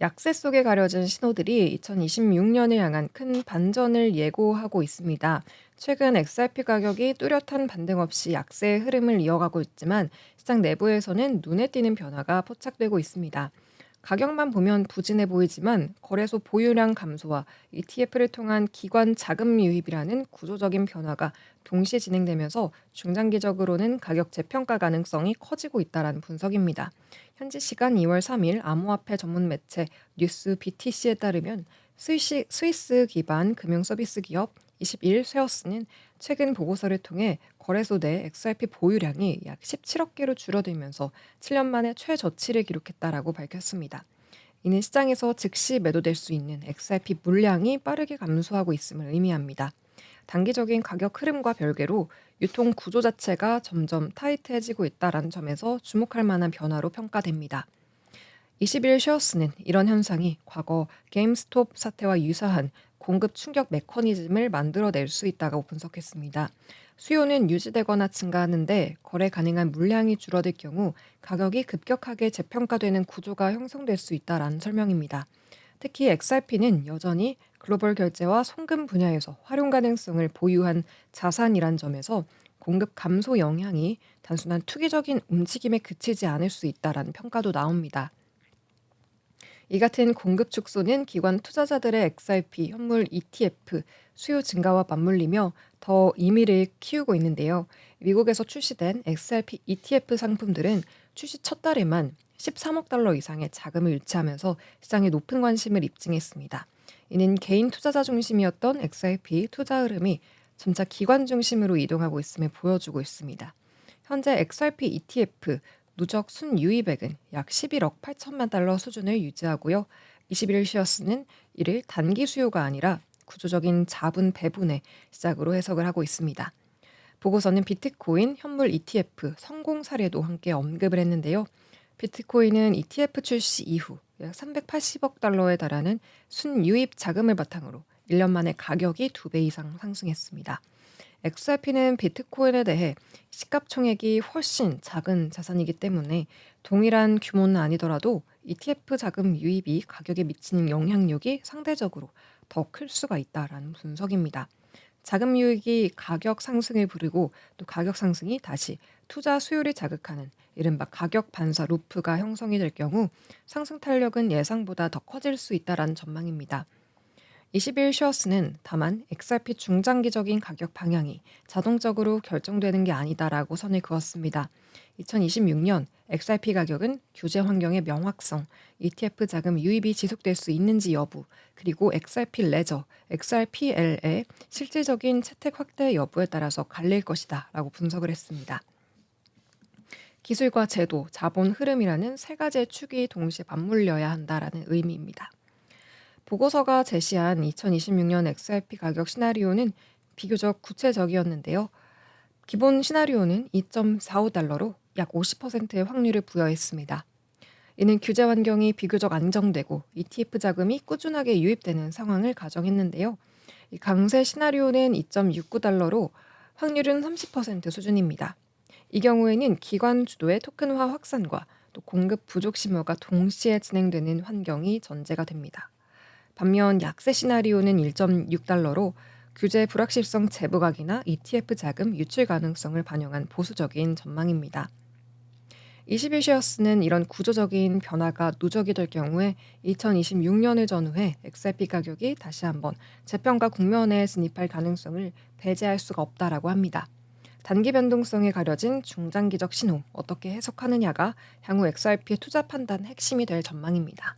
약세 속에 가려진 신호들이 2026년을 향한 큰 반전을 예고하고 있습니다. 최근 XRP 가격이 뚜렷한 반등 없이 약세의 흐름을 이어가고 있지만 시장 내부에서는 눈에 띄는 변화가 포착되고 있습니다. 가격만 보면 부진해 보이지만 거래소 보유량 감소와 ETF를 통한 기관 자금 유입이라는 구조적인 변화가 동시에 진행되면서 중장기적으로는 가격 재평가 가능성이 커지고 있다는 분석입니다. 현지 시간 2월 3일 암호화폐 전문 매체 뉴스 BTC에 따르면 스위스, 스위스 기반 금융 서비스 기업 21 쉐어스는 최근 보고서를 통해 거래소 내 XRP 보유량이 약 17억 개로 줄어들면서 7년 만에 최저치를 기록했다라고 밝혔습니다. 이는 시장에서 즉시 매도될 수 있는 XRP 물량이 빠르게 감소하고 있음을 의미합니다. 단기적인 가격 흐름과 별개로 유통 구조 자체가 점점 타이트해지고 있다는 점에서 주목할 만한 변화로 평가됩니다. 21 쉐어스는 이런 현상이 과거 게임스톱 사태와 유사한 공급 충격 메커니즘을 만들어낼 수 있다고 분석했습니다. 수요는 유지되거나 증가하는데 거래 가능한 물량이 줄어들 경우 가격이 급격하게 재평가되는 구조가 형성될 수 있다라는 설명입니다. 특히 XRP는 여전히 글로벌 결제와 송금 분야에서 활용 가능성을 보유한 자산이란 점에서 공급 감소 영향이 단순한 투기적인 움직임에 그치지 않을 수 있다라는 평가도 나옵니다. 이 같은 공급 축소는 기관 투자자들의 XRP 현물 ETF 수요 증가와 맞물리며 더 의미를 키우고 있는데요. 미국에서 출시된 XRP ETF 상품들은 출시 첫 달에만 13억 달러 이상의 자금을 유치하면서 시장에 높은 관심을 입증했습니다. 이는 개인 투자자 중심이었던 XRP 투자 흐름이 점차 기관 중심으로 이동하고 있음을 보여주고 있습니다. 현재 XRP ETF 누적 순유입액은 약 11억 8천만 달러 수준을 유지하고요. 21일 시어스는 이를 단기 수요가 아니라 구조적인 자본 배분의 시작으로 해석을 하고 있습니다. 보고서는 비트코인 현물 ETF 성공 사례도 함께 언급을 했는데요. 비트코인은 ETF 출시 이후 약 380억 달러에 달하는 순유입 자금을 바탕으로 1년 만에 가격이 2배 이상 상승했습니다. XRP는 비트코인에 대해 시가총액이 훨씬 작은 자산이기 때문에 동일한 규모는 아니더라도 ETF 자금 유입이 가격에 미치는 영향력이 상대적으로 더 클 수가 있다라는 분석입니다. 자금 유입이 가격 상승을 부르고 또 가격 상승이 다시 투자 수요를 자극하는 이른바 가격 반사 루프가 형성이 될 경우 상승 탄력은 예상보다 더 커질 수 있다라는 전망입니다. 21 쉐어스는 다만 XRP 중장기적인 가격 방향이 자동적으로 결정되는 게 아니다라고 선을 그었습니다. 2026년 XRP 가격은 규제 환경의 명확성, ETF 자금 유입이 지속될 수 있는지 여부, 그리고 XRP 레저, XRPL의 실질적인 채택 확대 여부에 따라서 갈릴 것이다 라고 분석을 했습니다. 기술과 제도, 자본 흐름이라는 세 가지의 축이 동시에 맞물려야 한다라는 의미입니다. 보고서가 제시한 2026년 XRP 가격 시나리오는 비교적 구체적이었는데요. 기본 시나리오는 2.45달러로 약 50%의 확률을 부여했습니다. 이는 규제 환경이 비교적 안정되고 ETF 자금이 꾸준하게 유입되는 상황을 가정했는데요. 강세 시나리오는 2.69달러로 확률은 30% 수준입니다. 이 경우에는 기관 주도의 토큰화 확산과 또 공급 부족 심화가 동시에 진행되는 환경이 전제가 됩니다. 반면 약세 시나리오는 1.6달러로 규제 불확실성 재부각이나 ETF 자금 유출 가능성을 반영한 보수적인 전망입니다. 21쉐어스는 이런 구조적인 변화가 누적이 될 경우에 2026년을 전후해 XRP 가격이 다시 한번 재평가 국면에 진입할 가능성을 배제할 수가 없다라고 합니다. 단기 변동성에 가려진 중장기적 신호 어떻게 해석하느냐가 향후 XRP의 투자 판단 핵심이 될 전망입니다.